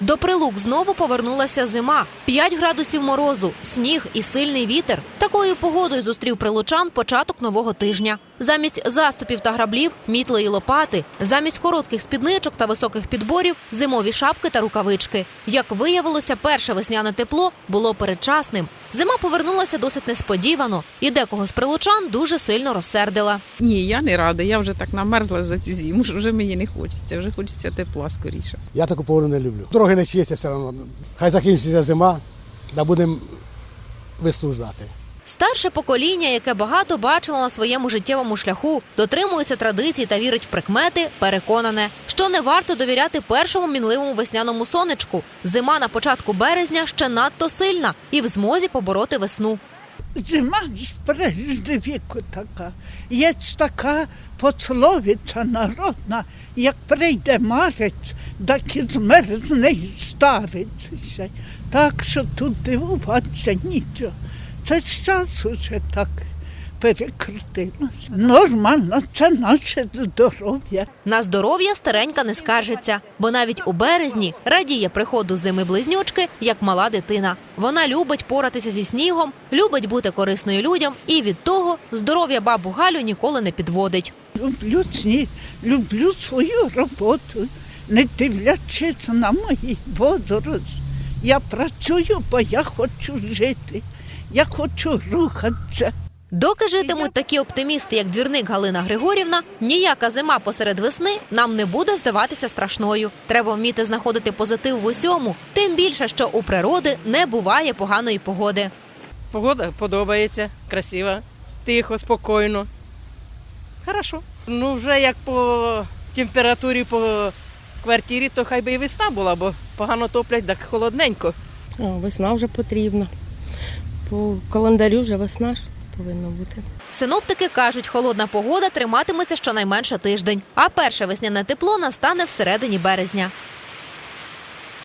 До прилук знову повернулася зима. 5 градусів морозу, сніг і сильний вітер. Такою погодою зустрів прилучан початок нового тижня. Замість заступів та граблів мітли і лопати, замість коротких спідничок та високих підборів зимові шапки та рукавички. Як виявилося, перше весняне тепло було передчасним. Зима повернулася досить несподівано, і декого з прилучан дуже сильно розсердила. Ні, я не рада. Я вже так намерзла за цю зиму, що вже мені не хочеться. Вже хочеться тепла скоріше. Я таку погоду не люблю. Дороги не чиється все одно. Хай закінчиться зима, да будемо весну ждати. Старше покоління, яке багато бачило на своєму життєвому шляху, дотримується традицій та вірить в прикмети, переконане, що не варто довіряти першому мінливому весняному сонечку. Зима на початку березня ще надто сильна і в змозі побороти весну. Зима з прежде віку така. Є така пословиця народна, як прийде марець, так і змерзне й старець. Так що тут дивуватися нічого. Це з часу вже так перекрутилося. Нормально, це наше здоров'я. На здоров'я старенька не скаржиться, бо навіть у березні радіє приходу зими близнючки, як мала дитина. Вона любить поратися зі снігом, любить бути корисною людям, і від того здоров'я бабу Галю ніколи не підводить. Люблю сніг, люблю свою роботу, не дивлячись на мої возраст. Я працюю, бо я хочу жити, я хочу рухатися. Доки житимуть такі оптимісти, як двірник Галина Григорівна, ніяка зима посеред весни нам не буде здаватися страшною. Треба вміти знаходити позитив в усьому, тим більше, що у природи не буває поганої погоди. Погода подобається, красива, тихо, спокійно. Хорошо. Ну, вже як по температурі по квартирі, то хай би і весна була, бо погано топлять, так холодненько. О, весна вже потрібна. По календарю вже весна ж повинна бути. Синоптики кажуть, холодна погода триматиметься щонайменше тиждень, а перше весняне тепло настане всередині березня.